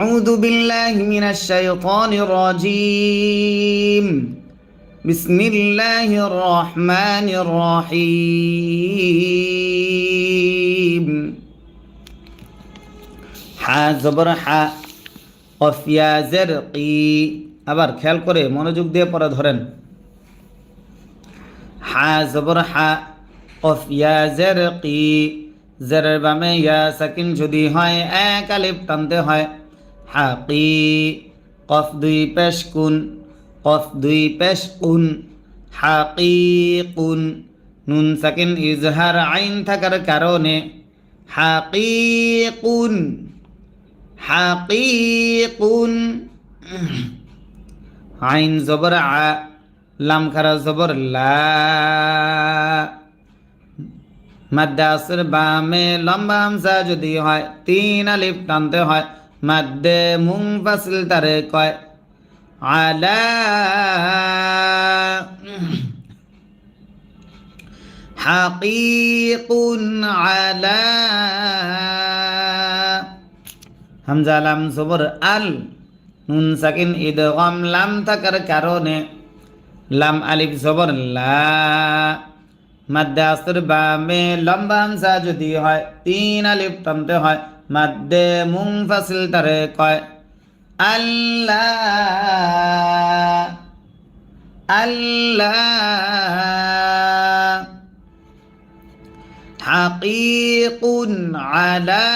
أعوذ بالله من الشيطان الرجيم بسم الله الرحمن الرحيم হা জবর হা কফিয়া জের কি আবার খেয়াল করে মনোযোগ দিয়ে পড়া ধরেন হা জবর হা কফিয়া জের কি জেরের বামে ইয়া সাকিন যদি হয় এক আলিফ টানতে হয় হাকি, কফ দুই পেশ কুন কফ দুই পেশ কুন হাকি কুন নুন সাকিন ইজহার আইন থাকার কারণে হাকি কুন হাকিকুন। আইন জবর আ লাম খারা জবর লা। মাদ্দা বামে লম্বা হামসা যদি হয়, তিন আলিফ টানতে হয়। মাদ্দে মুং ফাসিল তারে কয়, আলা হাকিকুন আলা হামজা লাম জবর আল নুন সাকিন ইদগম লাম থাকার কারণে লাম আলিফ জবর লা মাদ্দে আসর বামে লম্বা হামসা যদি হয়, তিন আলিফ টানতে হয়। মাদ্দে মুং ফাসিল তারে কয় আল্লাহ আল্লাহ حقيق على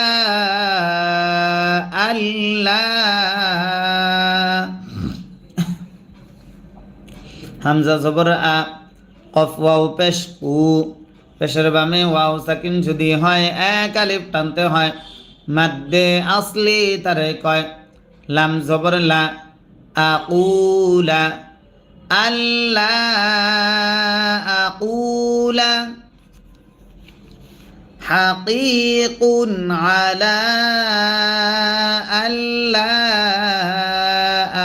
ألا হামজা জবর আ কফ ওয়াও পেশ উ পেশের বামে ওয়াও সাকিন যদি হয় এক আলিফ টানতে হয় মাদ্দে আসলি তারে কয় লাম জবর লা আকুলা আল্লাহ আকুলা حقيق على ألا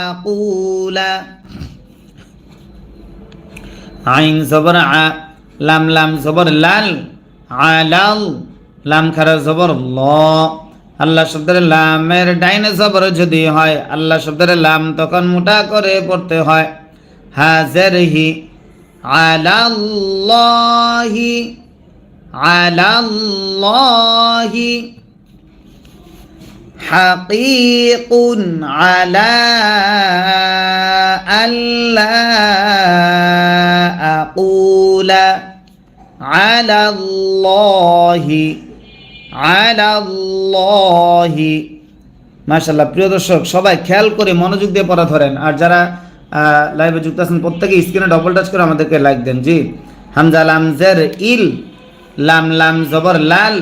أقول عين زبر ع لام لام زبر لال علال লাম খারা জবর ল আল্লাহ শব্দের লামের ডাইনে জবর যদি হয় আল্লাহ শব্দের লাম তখন মোটা করে পড়তে হয় হাজের হি আলাল্লাহি على الله حقيق على ألا أقول على الله আলাল্লাহি মাশাল্লাহ প্রিয় দর্শক, সবাই খেয়াল করে মনোযোগ দিয়ে পড়া ধরেন। আর যারা লাইভে যুক্ত আছেন, প্রত্যেকে স্ক্রিনে ডবল টাচ করে আমাদেরকে লাইক দেন। জি। হামজা, লাম, জের, ইল, লাম লাম, জবর, লাল,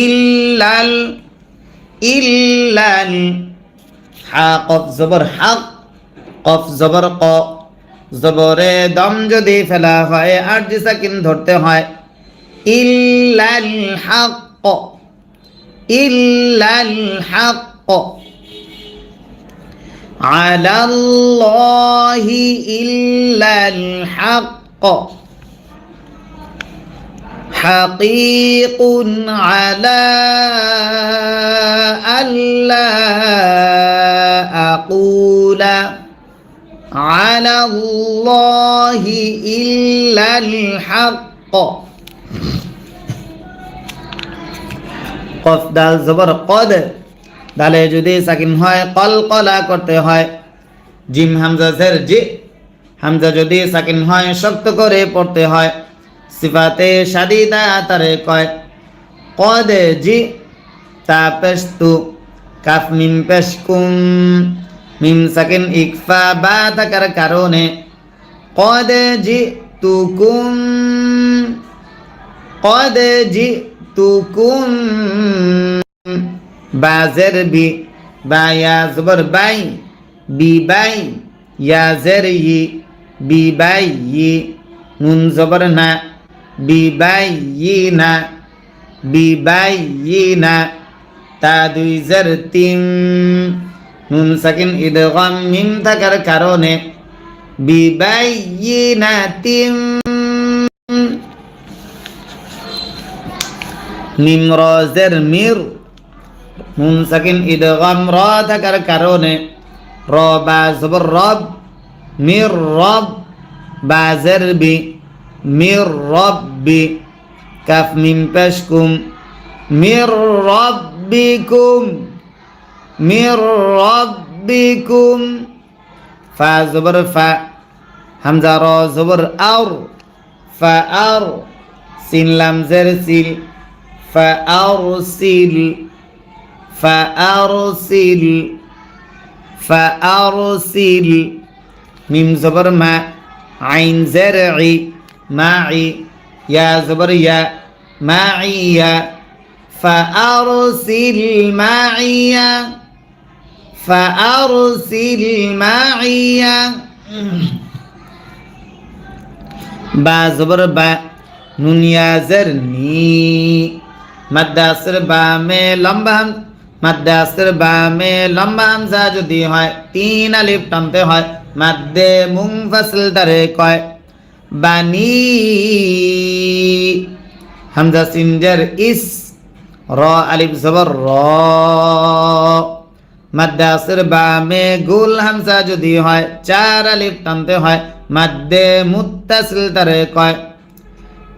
ইল লাল ইল, লাল, হা, কফ, জবর হাক কফ, জবর, ক, জবরে দম যদি ফেলা হয়, আর জি সাকিন ধরতে হয়, ইল, লাল হাক إلا الحق على الله إلا الحق حقيق على ألا أقول على الله إلا الحق কফ দাল জবর কদ। দালে যদি সাকিন হয় কল কলা করতে হয়। জিম হামজা জের জি। হামজা যদি সাকিন হয়, শক্ত করে পড়তে হয়। সিফাতে সাদিদা তারে কয়, কদ জি, তা পেস্তু কাফ মিম পেশকুম। মিম সাকিন ইকফা বা থাকার কারণে, কদ জি তুকুম কদ জি তুকুম। বাজের বি, বা বাই, বি বাই, ইয়া জের ই, বি বাই ই, নুন জবর না বিবাইয়িনা বিবাইয়িনা তা দুই জের তিন। নুন সাকিন ইদগাম মিম থাকার কারণে বিবাইয়িনা মিম রজের মির। নুন সাকিন ইদগাম র থাকার কারণে র বা জবর রব, মির রব, বা জেরবি মির রব্বি কাফ মিম পেশকুম মির রব্বিকুম মির রব্বিকুম ফা জবর ফা, হামজা র জবর আউর ফা আউর সিন লাম জের সিল فأرسل فأرسل فأرسل. ميم زبر ما عين زرعي معي يا زبر يا معي يا. فأرسل معي فأرسل معي با زبر با نون يا زرني. মাদ্দাসের বা মে লম্বা মাদ্দাসের বা মে লম্বা হামজা যদি হয়, তিন আলিফ টানতে হয়। মাদ্দে মুং ফাসল দারে কয়, বানি হামজা সিনজার ইস, র আলিফ জবর র। মাদ্দাসের বামে গুল হামজা যদি হয়, চার আলিফ টানতে হয়। মাদ্দে মুত্তাসিল তারে কয়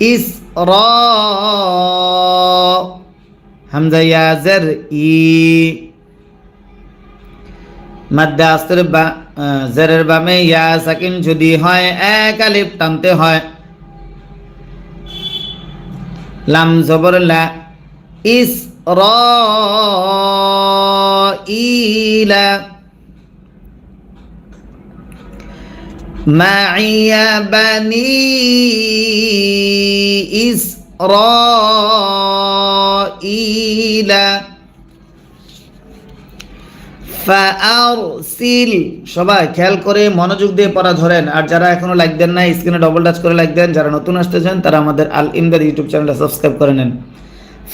ইস র হামজা ইয়াজের ই। মাদ্দাসের বা জেরের বামে ইয়া সাকিন যদি হয়, এক আলিফ টানতে হয়। লাম জবর লা ইস র ইলা معي بني إسرائيل ফাআরসিল সবাই খেয়াল করে মনোযোগ দিয়ে পড়া ধরেন আর যারা এখনো লাইক দেন না স্ক্রিনে ডবল টাচ করে লাইক দেন যারা নতুন আসতেছেন তারা আমাদের আল ইমদাদ ইউটিউব চ্যানেলটা সাবস্ক্রাইব করে নেন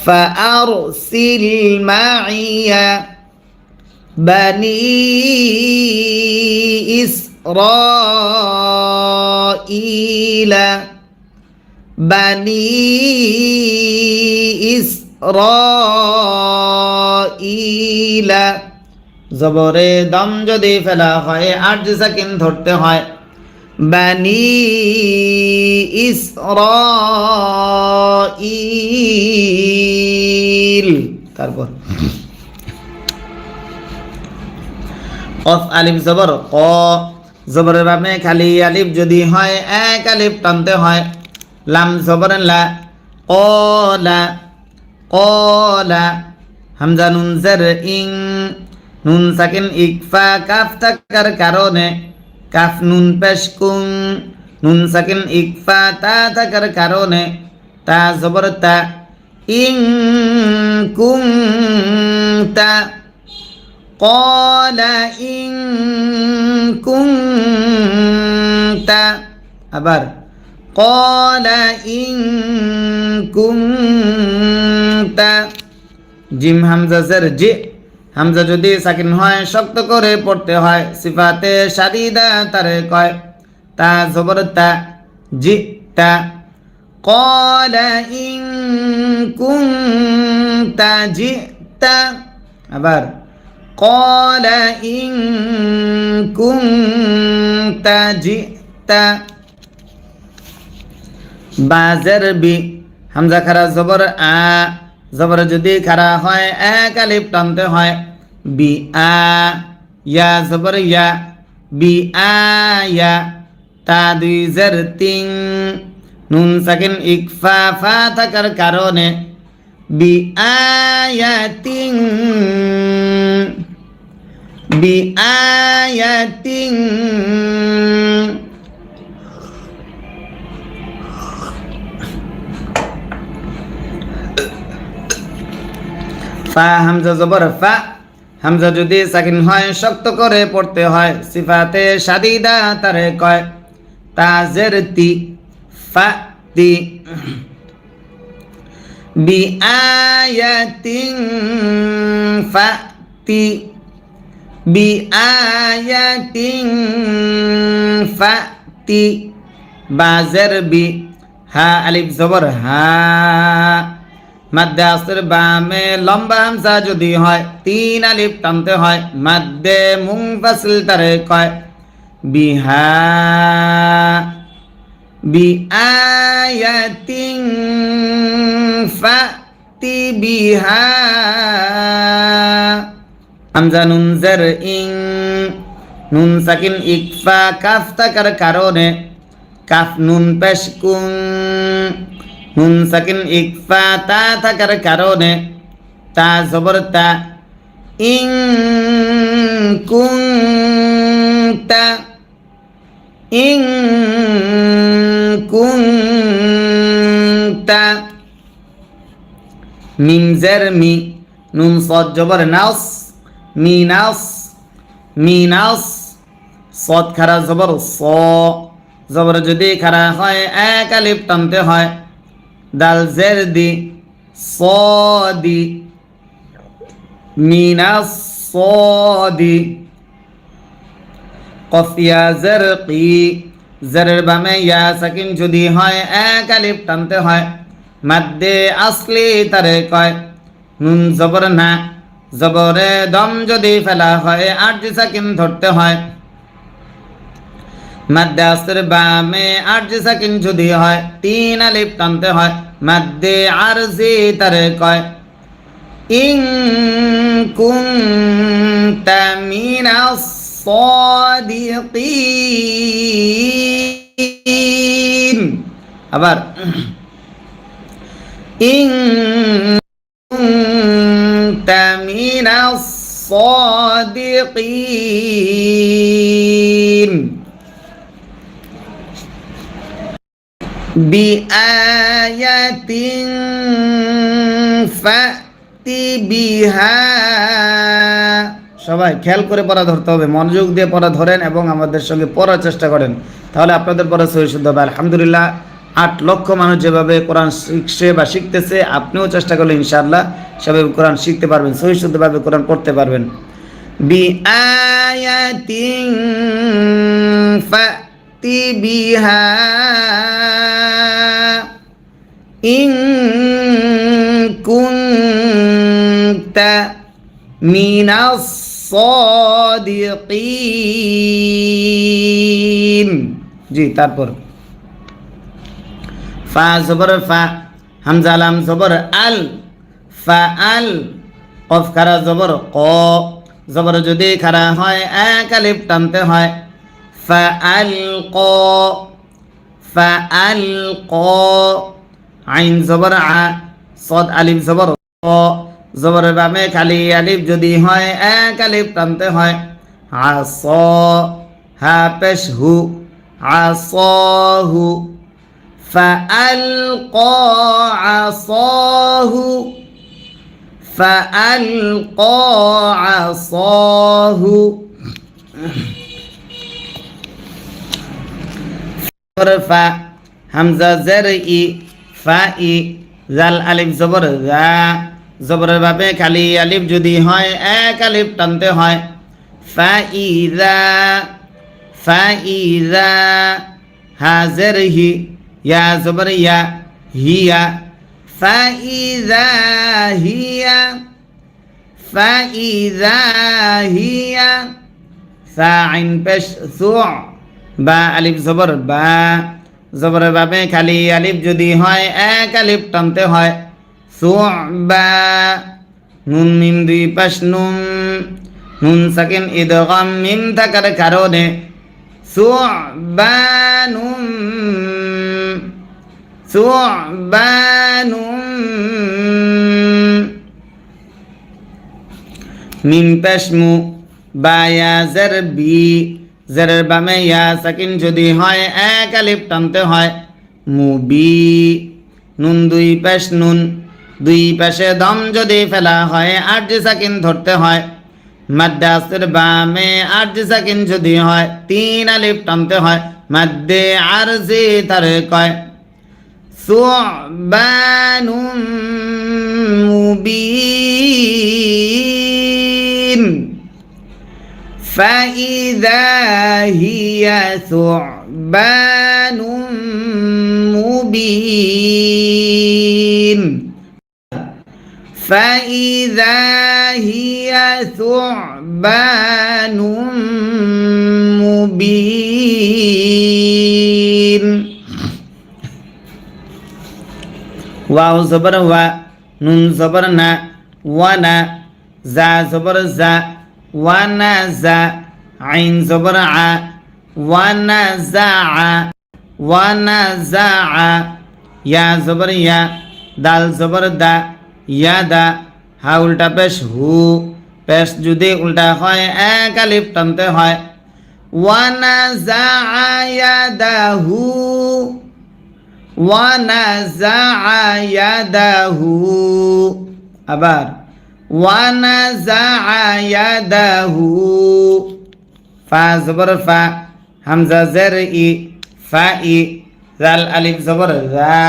ফাআরসিল মাইয়া বানি ইসরাঈলা বানি ইসরাঈলা জবরে দম যদি ফেলা হয় আট সেকেন্ড ধরতে হয়। বানি ইসরাঈল। তারপর। কফ আলিম জবর ক। জবরের বামে খালি আলিফ যদি হয়, এক আলিফ টানতে হয়। লাম জবরের লা, কলা কলা। হামজা নুন জের ইং, নুন সাকিন ইকফা, কাফ থাকার কারণে কাফ নুন পেশকুং নুন সাকিন ইকফা, তা থাকার কারণে তা জবর তা ইং কুং তা। কলা ইং আবার قال إن كنت জিম হামজা জের জি হামজা যদি সাকিন হয় শক্ত করে পড়তে হয় সিফাতে সাদিদা তারে কয় তা জবর তা জি তা قال إن كنت جئت আবার قال إن كنت جئت বাজের বি হামজা খারা জবর আ, জবর যদি খারা হয়, এক আলিফ টানতে হয়। বি আ, ইয়া জবর ইয়া, বি আয়া তা দুই জের তিন। নুন সাকিন ইকফা, ফা থাকার কারণে বি আয়াতিন বি আয়াতিন ফা, হামজা জবর ফা। হামজা যদি সাকিন হয়, শক্ত করে পড়তে হয়। সিফাতে সাদিদা তারে কয়, তাজের তি ফা তি বি আয়াতিন ফাতি বি আয়াতিন ফাতি বাজের বি হা, আলিফ জবর হা। মাদ্দে আসর বামে লম্বা হামসা যদি হয়, তিন আলিফ টানতে হয়। মাদ্দে মুংফাসিল তারে কয় বিহা বিআয়াতিন ফাতি বিহা হামজা নুন জার ইং। নুন সাকিন ইকফা, কাফ থাকার কারণে কাফ নুন পেশ কুং নুন সাকিন ইকফা তা থাকার কারণে তা জবর তা ইং কুং তা ইং কুং তা মিম জের মি নুন সদ জবর নাস মি নাস মি নাস সদ খারা জবর স, জবর যদি খারা হয়, এক আলিফ টানতে হয়। দাল জের দি মিনাস স দি কফিয়া জের কি জেরের বামে ইয়া সাকিন যদি হয়, এক আলিফ টানতে হয়। মাদ্দে আসলি তারে কয়, নুন জবর না, জবরে দম যদি ফেলা হয়, আট সাকিন ধরতে হয়। মাদ্দাসের বামে আরজি সাকিন যদি হয়, তিন আলিফ টানতে হয়, মাদ্দে আরজি তারে কয় ইং কুং তামিনা সাদিকিন। আবার ইং তামিনা সাদিকিন। بآية فأت بها সবাই খেয়াল করে পড়া ধরতে হবে মনোযোগ দিয়ে পড়া ধরেন এবং আমাদের সঙ্গে পড়ার চেষ্টা করেন তাহলে আপনাদের পড়া সহি শুদ্ধ হবে আলহামদুলিল্লাহ আট লক্ষ মানুষ যেভাবে কোরআন শিখছে বা শিখতেছে আপনিও চেষ্টা করলে ইনশাআল্লাহ সেভাবে কোরআন শিখতে পারবেন সহি শুদ্ধভাবে কোরআন পড়তে পারবেন বি আয়াতিন ফাতি বিহা। কুনতা মিনাস সাদিকিন। জি, তারপর। ফা, জবর ফা, হামজা, লাম, জবর আল, ফা, আল, কফ খারা, জবর ক। জবর যদি খারা হয়, এক আলিফ টানতে হয়। ফা আল ক ফা আল ক আইন জবর আ সদ আলিফ জবর ক জবর বামে খালি আলিফ যদি হয় এক আলিফ টানতে হয় আস হা পেশ হু আস হু فألقى عصاه فألقى عصاه ফা, হামজা জের ই, ফা ই, জাল আলিফ জবর জা, জবরের ভাবে খালি আলিফ যদি হয়, এক আলিফ টানতে হয়। ফা ই রা ফা ই রা হা জের হি, ইয়া জবর ইয়া হিয়া ফা ইজা হিয়া ফা ইজা হিয়া সা আইন পেশ সু বা আলিফ জবর, বা জবরের ভাবে খালি আলিফ যদি হয়, এক আলিফ টানতে হয়। সু বা নুন মিম দুই পাশ নুন নুন সাকিন ইদগাম মিম থাকার কারণে। সুবানুম মিম পেশ মু, বা ইয়া জের বি। জেরের বামে ইয়া সাকিন যদি হয়, এক আলিফ টানতে হয়। মুবি। নুন দুই পেশ নুন। দুই পাশে দম যদি ফেলা হয়, আট সাকিন ধরতে হয়। মাদ্দাসের বামে আট সাকিন যদি হয়, তিন আলিফ টানতে হয়। মাদ্দে আর যে তার কয়। সুবানুম মুবিন। فإذا هي ثعبان مبين فإذا هي ثعبان مبين واو زبر وا نون زبر نا وانا زا زبر زا ওয়ানাজা আইন জবর আ ওয়ানাজা ওয়ানাজা, ইয়া জবর, ইয়া, দাল জবর, দা, ইয়া, দা, হা, উল্টা পেশ, হু, পেশ যদি উল্টা হয়, এক আলিফ টানতে হয়। ওয়ানাজা আয়া দা, হু, ওয়ানাজা, ইয়া, দা, হু, আবার ونزع يده ফা জবর ফা হামজা জের ই ফা ই জাল আলিফ জবর রা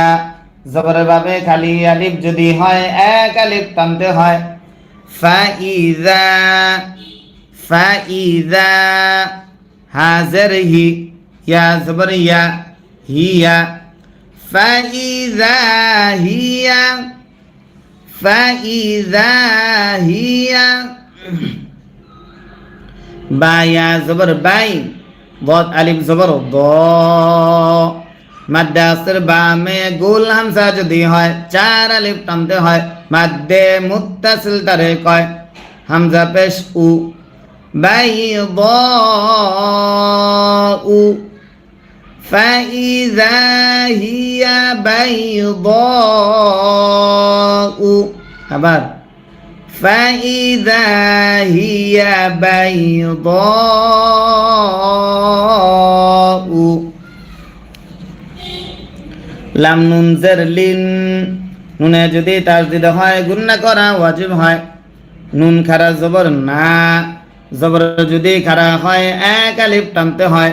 জবর ভাবে খালি আলিফ যদি হয় এক আলিফ টানতে হয় ফা ইজা ফা ইজা হাজের হি ইয়া জবর ইয়া হিয়া فإذا هي فإذا هي بايا زبر باي ضاد ألف زبر ضاء মাদ্রাসের বামে গোল হামসা যদি হয় চার আলিফ টানতে হয় মাদ্দে মুত্তাসিল তারে কয় হামজা পেশ উ বাই উ فإذا هي بيضاء আবার فإذا هي بيضاء লাম নুন জের লিন নুনে যদি তাজদিদ হয় গুন্না করা ওয়াজিব হয় নুন খারা জবর না জবর যদি খারা হয় এক আলিফ টানতে হয়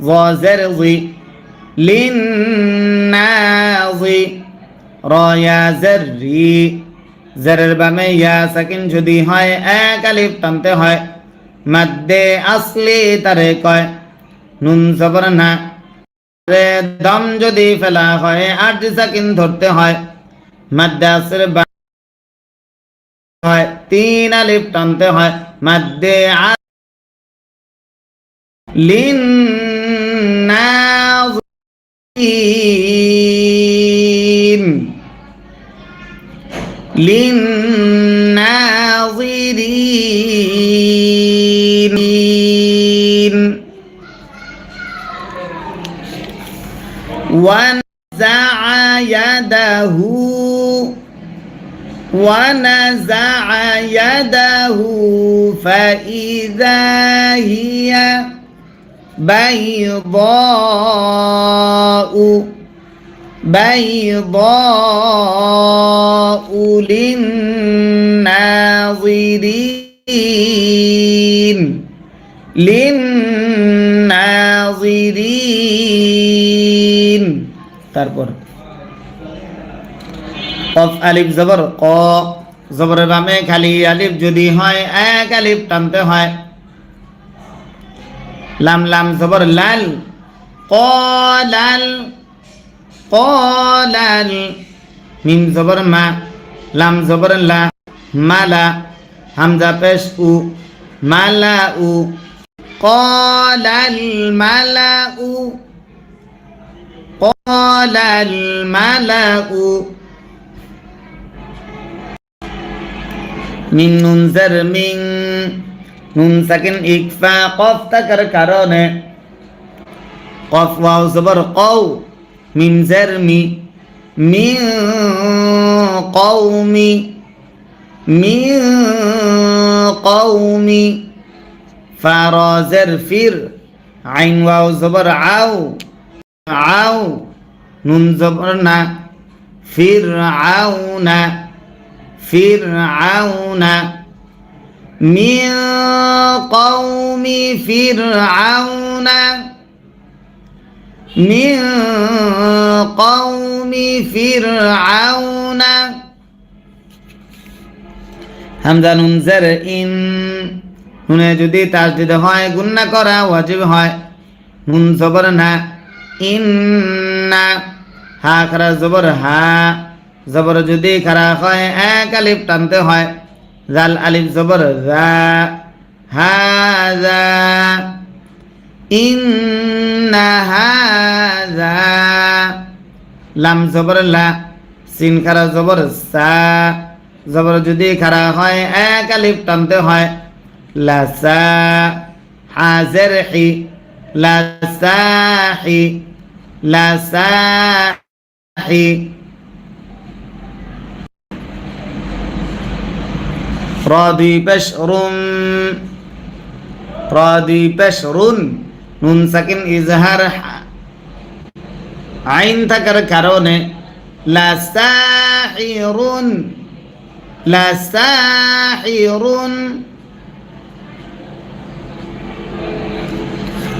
وزرضي লিন্নাজি রয়া জাররি জারের বামে ইয়া সাকিন যদি হয় এক আলিফ টানতে হয় মাদ্দে আসলি তারে কয় নুন জবর না রে দম যদি ফেলা হয় আট সাকিন ধরতে হয় মাদ্দে আসর হয় তিন আলিফ টানতে হয় মাদ্দে আ يده ونزع يده فإذا هي بيضاء بيضاء للناظرين للناظرين তারপর কফ আলিফ জবর, ক জবরের বামে খালি আলিফ যদি হয়, এক আলিফ টানতে হয়। লাম লাম জবর লাল কলাল কলাল মিম জবর মা, লাম জবর লা মালা হামজা পেশ উ মালা উ কলাল মালা উ কলাল মালা উ মিন নুন জার মিন নুন সাকিন ইকফা কফ থাকার কারণে কফ ওয়াও জবর কও মিম জার মি মিন কওমি মিন কওমি ফারা জার ফির আইন ওয়াও জবর আও আও নুন জবর না ফির আও না ফির আও না من قوم فرعون من قوم فرعون হামজা নুন জার ইন নুনে যদি তাসদিদ হয় গুন্না করা ওয়াজিব হয় নুন জবর না ইন্না হা খারা জবর হা জবর যদি খারা হয়, এক আলিফ টানতে হয়। জাল আলিফ জবর রা হাজা ইন্না হাজা লাম জবর, লা। সিন খারা জবর, সা। জবর যদি খারা হয়, এক আলিফ টানতে হয়। লাসা হাজের হি লাসাহি লাসাহি রাদি পেশরুম রাদি পেশরুন নুন সাকিন ইজহার আইন থাকার কারণে লাসাহিরুন লাসাহিরুন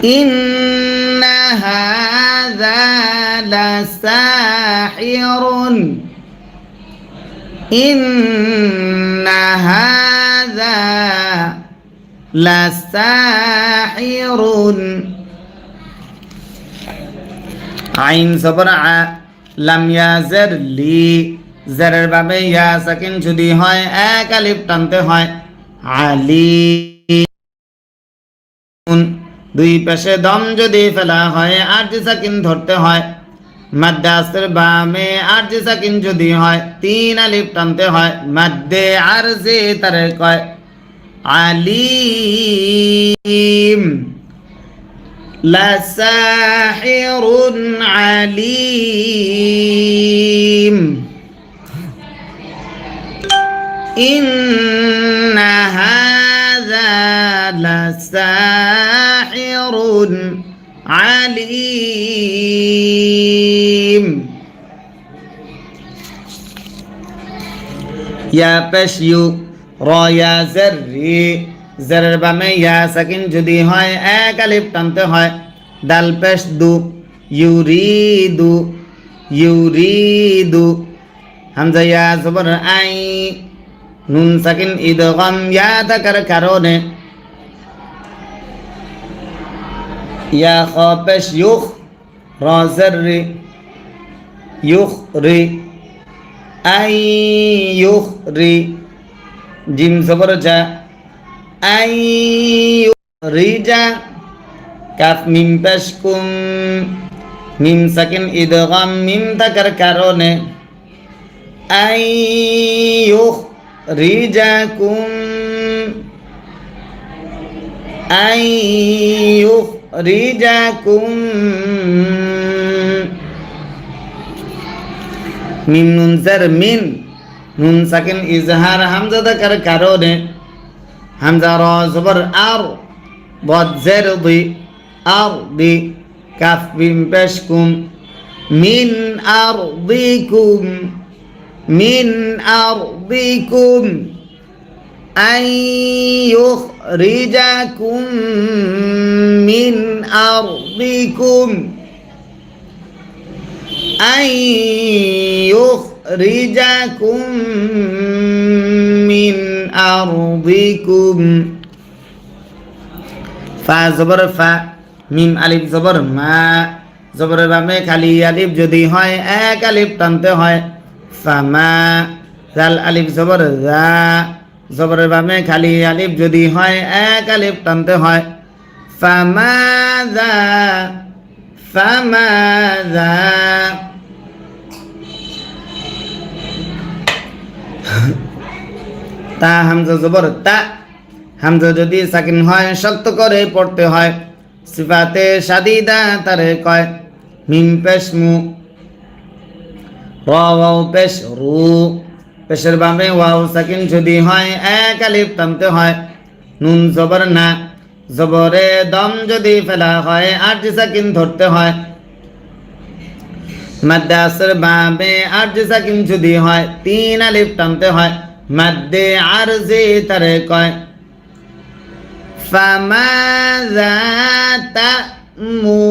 إن هذا لساحر إن هذا لساحر আইন সবর আ লাম ইয়াজের লি জেরের বাবে ইয়া সাকিন যদি হয় এক আলিফ টানতে হয় আলি দুই পাশে দম যদি ফেলা হয় আর যে সাকিন ধরতে হয় মাদ্দাসের বামে আর যে সাকিন যদি হয় তিন আলিফ টানতে হয় মাদ্দে আর যে তার কয় আলিম লাসাহিরুন আলিম ইন্না হাযা লাসাহিরুন alim ya pashyu ra ya zarri জারের বামে ইয়া সাকিন যদি হয় এক আলিফ টানতে হয় দাল পেশ দু ইউরিদু ইউরিদু হামজা ইয়া জবর আই নুন সাকিন ইদগম ইয়া থাকার কারণে ইয়া খ পেশ ইউখ র জারি ইউখ রি, আই ইউখ রি, জিম জবর যা আই রিজা কাফ মিম পেশ কুম, মিম সাকিন ইদগাম মিম থাকার কারণে, আই রিজা কুম, আই কুম মিম নুন জার মিন। নুন সাকিন ইজহার হামজা থাকার কারণে। হামজা র জবর আর, বদ জের দি, আর দি, কাফ বিম পেশ কুম। মিন আর দিকুম মিন আর দিকুম أن يخرجكم من أرضكم أن يخرجكم من أرضكم ফা জবর ফা মিম আলিফ জবর মা জবরের বামে খালি আলিফ যদি হয় এক আলিফ টানতে হয় ফামা জাল আলিফ জবর জা জবরের বামে খালি আলিফ যদি হয়, এক আলিফ টানতে হয়। ফামাযা ফামাযা তা হামজা জবর, তা। হামজা যদি সাকিন হয়, শক্ত করে পড়তে হয়। সিফাতে সাদিদা তারে কয়, মিম পেশ মু, র পেশ রু। পেশের বামে ওয়াও সাকিন যদি হয়, এক আলিফ থামতে হয়। নুন জবর না, জবরে দম যদি ফেলা হয় আর সাকিন ধরতে হয়। মাদ্রাসের বাবে আর সাকিন যদি হয়, তিন আলিফ টানতে হয়। মাদ্দে আর যে তারে কয় ফামাযা তা'মুরুন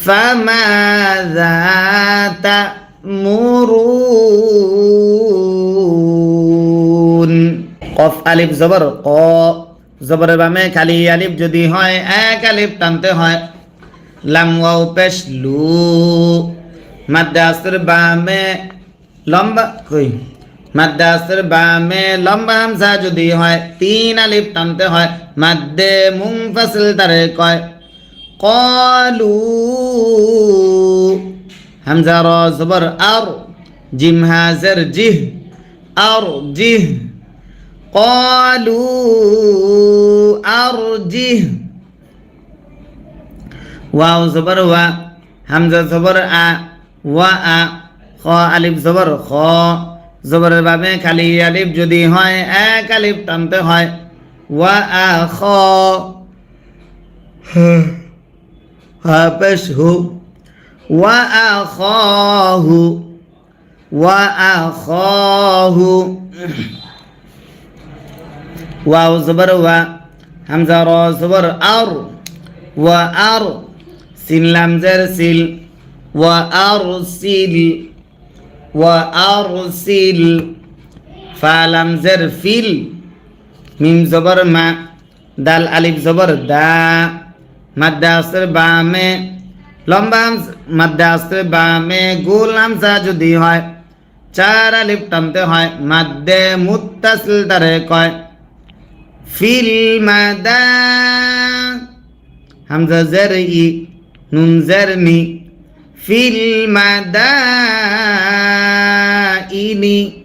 فماذا تأمرون কফ আলিফ জবর ক জবরের বামে খালি আলিফ যদি হয় এক আলিফ টানতে হয় লাম ওয়াও পেশ লু মাদ্রাসের বামে লম্বা কই মাদ্রাসের বামে লম্বা হামজা যদি হয় তিন আলিফ টানতে হয় মাদ্দে মুংফাসিল তারে কয় কলু হামজা জবর আর জিম হাজার জিহ আর জিহ কলু আর জিহ ওয়াও জবর ওয়া হামজা জবর আ ওয়া আ খ আলিফ জবর খ জবরের বাবে খালি আলিফ যদি হয়, এক আলিফ টানতে হয়। ওয়া আ খ হা পেশ হু ওয়া আ খ হু ওয়া আ খ হু ওয়াও জবর ওয়া হামজা র জবর আর ওয়া আর সিন লাম জের সিল ওয়া আর সিল ওয়া আর সিল ফা লাম জের ফিল মিম জবর মা দাল আলিফ জবর দা মাদ্দা আসর বামে, লম্বা আসর বামে গোল হামজা যদি হয়, চার আলিফ টানতে হয়, মাদ্দে মুত্তাসিল তারে কয়, ফিল মাদা, হামজা জের ই, নুন জের ফিল মাদা, ইনি